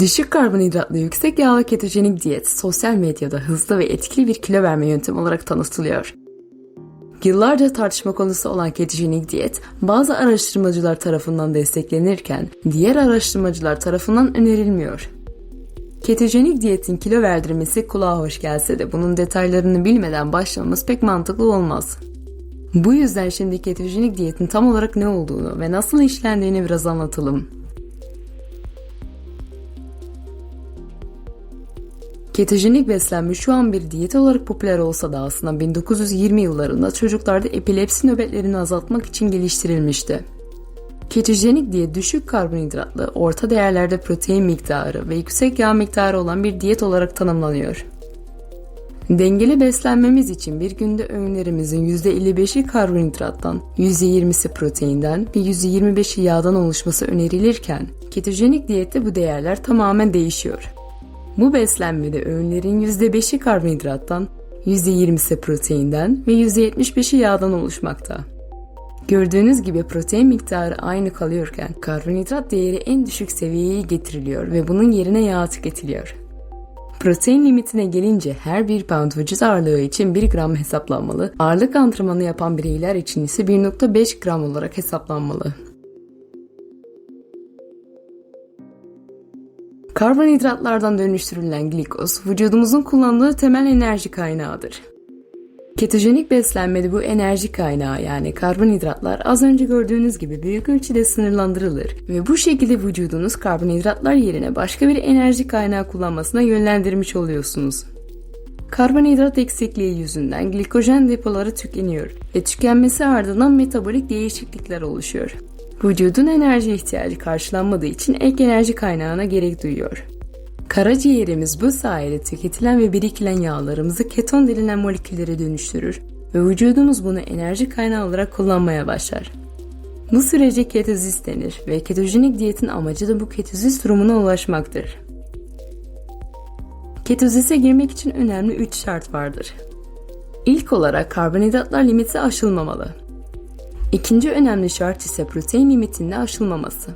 Düşük karbonhidratlı yüksek yağlı ketojenik diyet sosyal medyada hızlı ve etkili bir kilo verme yöntemi olarak tanıtılıyor. Yıllarca tartışma konusu olan ketojenik diyet bazı araştırmacılar tarafından desteklenirken diğer araştırmacılar tarafından önerilmiyor. Ketojenik diyetin kilo verdirmesi kulağa hoş gelse de bunun detaylarını bilmeden başlamamız pek mantıklı olmaz. Bu yüzden şimdi ketojenik diyetin tam olarak ne olduğunu ve nasıl işlendiğini biraz anlatalım. Ketojenik beslenme şu an bir diyet olarak popüler olsa da aslında 1920 yıllarında çocuklarda epilepsi nöbetlerini azaltmak için geliştirilmişti. Ketojenik diyet düşük karbonhidratlı, orta değerlerde protein miktarı ve yüksek yağ miktarı olan bir diyet olarak tanımlanıyor. Dengeli beslenmemiz için bir günde öğünlerimizin %55'i karbonhidrattan, %20'si proteinden ve %25'i yağdan oluşması önerilirken, ketojenik diyette bu değerler tamamen değişiyor. Bu beslenmede öğünlerin %5'i karbonhidrattan, %20'si proteinden ve %75'i yağdan oluşmakta. Gördüğünüz gibi protein miktarı aynı kalıyorken karbonhidrat değeri en düşük seviyeye getiriliyor ve bunun yerine yağ tüketiliyor. Protein limitine gelince her bir pound vücut ağırlığı için 1 gram hesaplanmalı, ağırlık antrenmanı yapan bireyler için ise 1.5 gram olarak hesaplanmalı. Karbonhidratlardan dönüştürülen glikoz vücudumuzun kullandığı temel enerji kaynağıdır. Ketojenik beslenmede bu enerji kaynağı yani karbonhidratlar az önce gördüğünüz gibi büyük ölçüde sınırlandırılır ve bu şekilde vücudunuz karbonhidratlar yerine başka bir enerji kaynağı kullanmasına yönlendirmiş oluyorsunuz. Karbonhidrat eksikliği yüzünden glikojen depoları tükeniyor ve tükenmesi ardından metabolik değişiklikler oluşuyor. Vücudun enerji ihtiyacı karşılanmadığı için ek enerji kaynağına gerek duyuyor. Karaciğerimiz bu sayede tüketilen ve birikilen yağlarımızı keton denilen moleküllere dönüştürür ve vücudumuz bunu enerji kaynağı olarak kullanmaya başlar. Bu sürece ketozis denir ve ketojenik diyetin amacı da bu ketozis durumuna ulaşmaktır. Ketozise girmek için önemli 3 şart vardır. İlk olarak karbonhidratlar limiti aşılmamalı. İkinci önemli şart ise protein limitinin aşılmaması.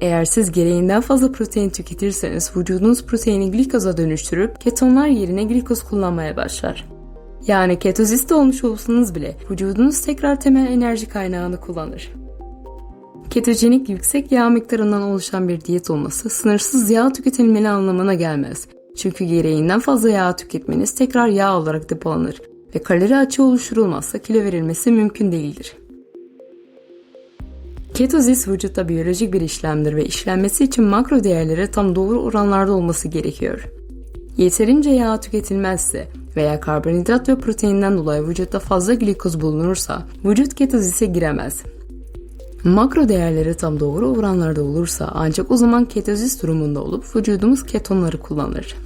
Eğer siz gereğinden fazla protein tüketirseniz vücudunuz proteini glikoza dönüştürüp ketonlar yerine glikoz kullanmaya başlar. Yani ketoziste olmuş olsanız bile vücudunuz tekrar temel enerji kaynağını kullanır. Ketojenik yüksek yağ miktarından oluşan bir diyet olması sınırsız yağ tüketilmeli anlamına gelmez. Çünkü gereğinden fazla yağ tüketmeniz tekrar yağ olarak depolanır ve kalori açığı oluşturulmazsa kilo verilmesi mümkün değildir. Ketozis vücutta biyolojik bir işlemdir ve işlenmesi için makro değerlere tam doğru oranlarda olması gerekiyor. Yeterince yağ tüketilmezse veya karbonhidrat ve proteinden dolayı vücutta fazla glikoz bulunursa vücut ketozise giremez. Makro değerleri tam doğru oranlarda olursa ancak o zaman ketozis durumunda olup vücudumuz ketonları kullanır.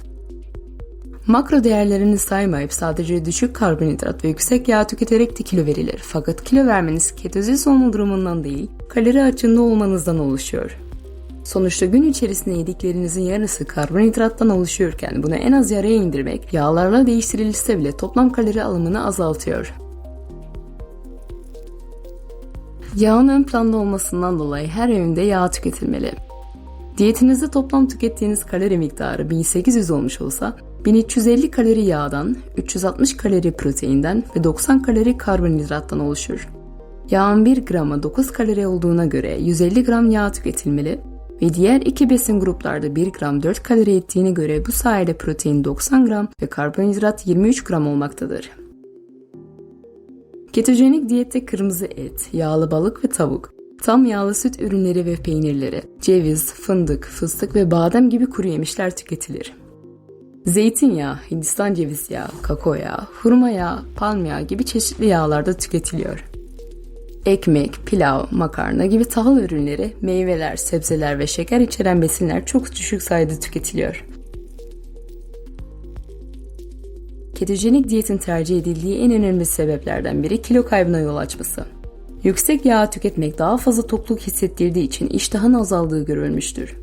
Makro değerlerini saymayıp sadece düşük karbonhidrat ve yüksek yağ tüketerek de kilo verilir. Fakat kilo vermeniz ketozis olma durumundan değil, kalori açığında olmanızdan oluşuyor. Sonuçta gün içerisinde yediklerinizin yarısı karbonhidrattan oluşuyorken bunu en az yarıya indirmek yağlarla değiştirilse bile toplam kalori alımını azaltıyor. Yağın ön planda olmasından dolayı her öğünde yağ tüketilmeli. Diyetinizde toplam tükettiğiniz kalori miktarı 1800 olmuş olsa 1350 kalori yağdan, 360 kalori proteinden ve 90 kalori karbonhidrattan oluşur. Yağın 1 grama 9 kalori olduğuna göre 150 gram yağ tüketilmeli ve diğer iki besin gruplarda 1 gram 4 kalori ettiğine göre bu sayede protein 90 gram ve karbonhidrat 23 gram olmaktadır. Ketojenik diyette kırmızı et, yağlı balık ve tavuk, tam yağlı süt ürünleri ve peynirleri, ceviz, fındık, fıstık ve badem gibi kuru yemişler tüketilir. Zeytinyağı, Hindistan ceviz yağı, kakao yağı, hurma yağı, palm yağı gibi çeşitli yağlar da tüketiliyor. Ekmek, pilav, makarna gibi tahıl ürünleri, meyveler, sebzeler ve şeker içeren besinler çok düşük sayıda tüketiliyor. Ketojenik diyetin tercih edildiği en önemli sebeplerden biri kilo kaybına yol açması. Yüksek yağ tüketmek daha fazla tokluk hissettirdiği için iştahın azaldığı görülmüştür.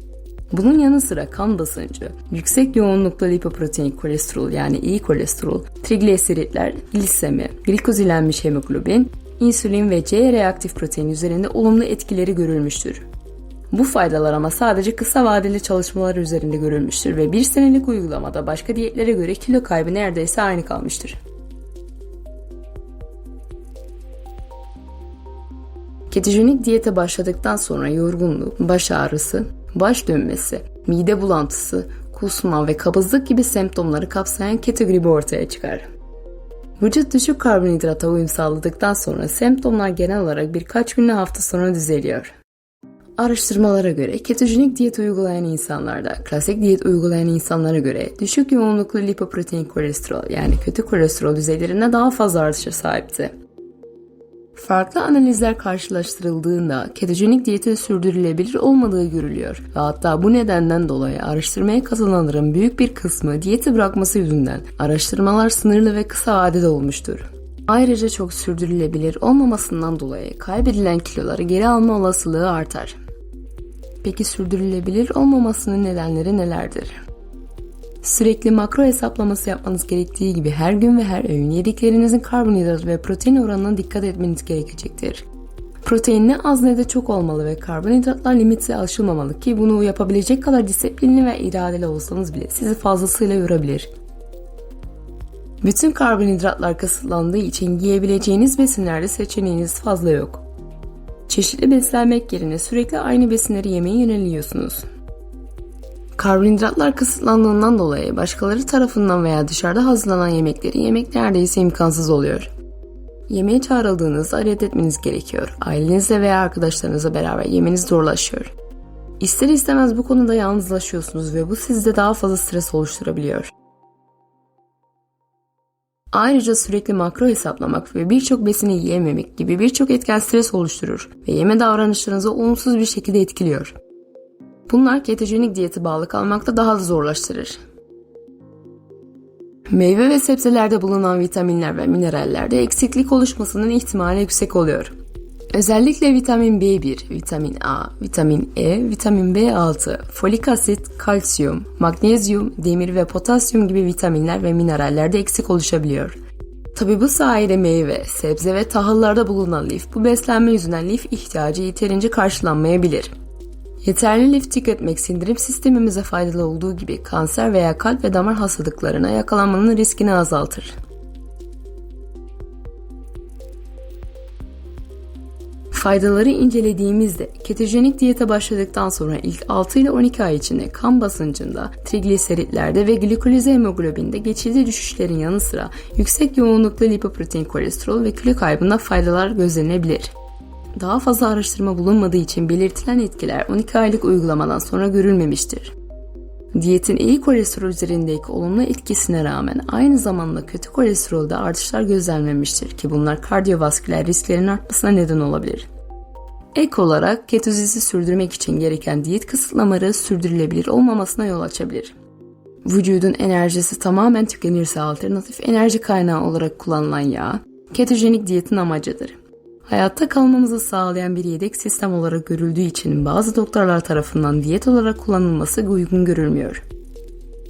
Bunun yanı sıra kan basıncı, yüksek yoğunlukta lipoprotein kolesterol yani iyi kolesterol, trigliseritler, glisemi, glikozilenmiş hemoglobin, insülin ve C reaktif protein üzerinde olumlu etkileri görülmüştür. Bu faydalar ama sadece kısa vadeli çalışmalar üzerinde görülmüştür ve bir senelik uygulamada başka diyetlere göre kilo kaybı neredeyse aynı kalmıştır. Ketojenik diyete başladıktan sonra yorgunluk, baş ağrısı, baş dönmesi, mide bulantısı, kusma ve kabızlık gibi semptomları kapsayan keto gribi ortaya çıkar. Vücut düşük karbonhidrata uyum sağladıktan sonra semptomlar genel olarak birkaç günle hafta sonra düzeliyor. Araştırmalara göre ketojenik diyet uygulayan insanlarda klasik diyet uygulayan insanlara göre düşük yoğunluklu lipoprotein kolesterol yani kötü kolesterol düzeylerinde daha fazla artışa sahipti. Farklı analizler karşılaştırıldığında ketojenik diyetin sürdürülebilir olmadığı görülüyor ve hatta bu nedenden dolayı araştırmaya katılanların büyük bir kısmı diyeti bırakması yüzünden araştırmalar sınırlı ve kısa vadede olmuştur. Ayrıca çok sürdürülebilir olmamasından dolayı kaybedilen kiloları geri alma olasılığı artar. Peki sürdürülebilir olmamasının nedenleri nelerdir? Sürekli makro hesaplaması yapmanız gerektiği gibi her gün ve her öğün yediklerinizin karbonhidrat ve protein oranına dikkat etmeniz gerekecektir. Protein ne az ne de çok olmalı ve karbonhidratlar limitsiz aşılmamalı ki bunu yapabilecek kadar disiplinli ve iradeli olsanız bile sizi fazlasıyla yorabilir. Bütün karbonhidratlar kısıtlandığı için yiyebileceğiniz besinlerde seçeneğiniz fazla yok. Çeşitli beslenmek yerine sürekli aynı besinleri yemeye yöneliyorsunuz. Karbonhidratlar kısıtlandığından dolayı başkaları tarafından veya dışarıda hazırlanan yemekleri yemek neredeyse imkansız oluyor. Yemeğe çağrıldığınızda reddetmeniz gerekiyor. Ailenizle veya arkadaşlarınızla beraber yemeniz zorlaşıyor. İster istemez bu konuda yalnızlaşıyorsunuz ve bu sizde daha fazla stres oluşturabiliyor. Ayrıca sürekli makro hesaplamak ve birçok besini yiyememek gibi birçok etken stres oluşturur ve yeme davranışlarınızı olumsuz bir şekilde etkiliyor. Bunlar ketojenik diyete bağlı kalmakta daha da zorlaştırır. Meyve ve sebzelerde bulunan vitaminler ve minerallerde eksiklik oluşmasının ihtimali yüksek oluyor. Özellikle vitamin B1, vitamin A, vitamin E, vitamin B6, folik asit, kalsiyum, magnezyum, demir ve potasyum gibi vitaminler ve minerallerde eksik oluşabiliyor. Tabi bu sayede meyve, sebze ve tahıllarda bulunan lif bu beslenme yüzünden lif ihtiyacı yeterince karşılanmayabilir. Yeterli lif tüketmek sindirim sistemimize faydalı olduğu gibi kanser veya kalp ve damar hastalıklarına yakalanmanın riskini azaltır. Faydaları incelediğimizde ketojenik diyete başladıktan sonra ilk 6 ile 12 ay içinde kan basıncında, trigliseritlerde ve glikolize hemoglobinde geçici düşüşlerin yanı sıra yüksek yoğunluklu lipoprotein kolesterol ve kilo kaybında faydalar gözlenebilir. Daha fazla araştırma bulunmadığı için belirtilen etkiler 12 aylık uygulamadan sonra görülmemiştir. Diyetin iyi kolesterol üzerindeki olumlu etkisine rağmen aynı zamanda kötü kolesterolde artışlar gözlenmemiştir ki bunlar kardiyovasküler risklerin artmasına neden olabilir. Ek olarak ketozisi sürdürmek için gereken diyet kısıtlamaları sürdürülebilir olmamasına yol açabilir. Vücudun enerjisi tamamen tükenirse alternatif enerji kaynağı olarak kullanılan yağ, ketojenik diyetin amacıdır. Hayatta kalmamızı sağlayan bir yedek sistem olarak görüldüğü için bazı doktorlar tarafından diyet olarak kullanılması uygun görülmüyor.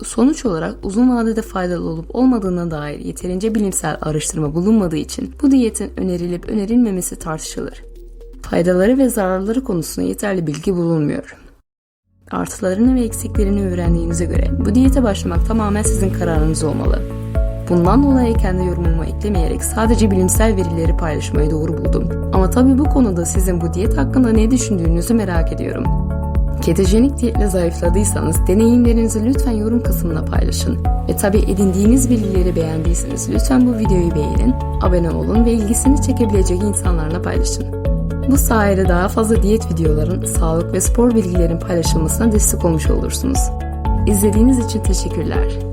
Sonuç olarak uzun vadede faydalı olup olmadığına dair yeterince bilimsel araştırma bulunmadığı için bu diyetin önerilip önerilmemesi tartışılır. Faydaları ve zararları konusunda yeterli bilgi bulunmuyor. Artılarını ve eksiklerini öğrendiğinize göre bu diyete başlamak tamamen sizin kararınız olmalı. Bundan dolayı kendi yorumumu eklemeyerek sadece bilimsel verileri paylaşmayı doğru buldum. Ama tabii bu konuda sizin bu diyet hakkında ne düşündüğünüzü merak ediyorum. Ketojenik diyetle zayıfladıysanız deneyimlerinizi lütfen yorum kısmına paylaşın. Ve tabi edindiğiniz bilgileri beğendiyseniz lütfen bu videoyu beğenin, abone olun ve ilgisini çekebilecek insanlarla paylaşın. Bu sayede daha fazla diyet videoların, sağlık ve spor bilgilerin paylaşılmasına destek olmuş olursunuz. İzlediğiniz için teşekkürler.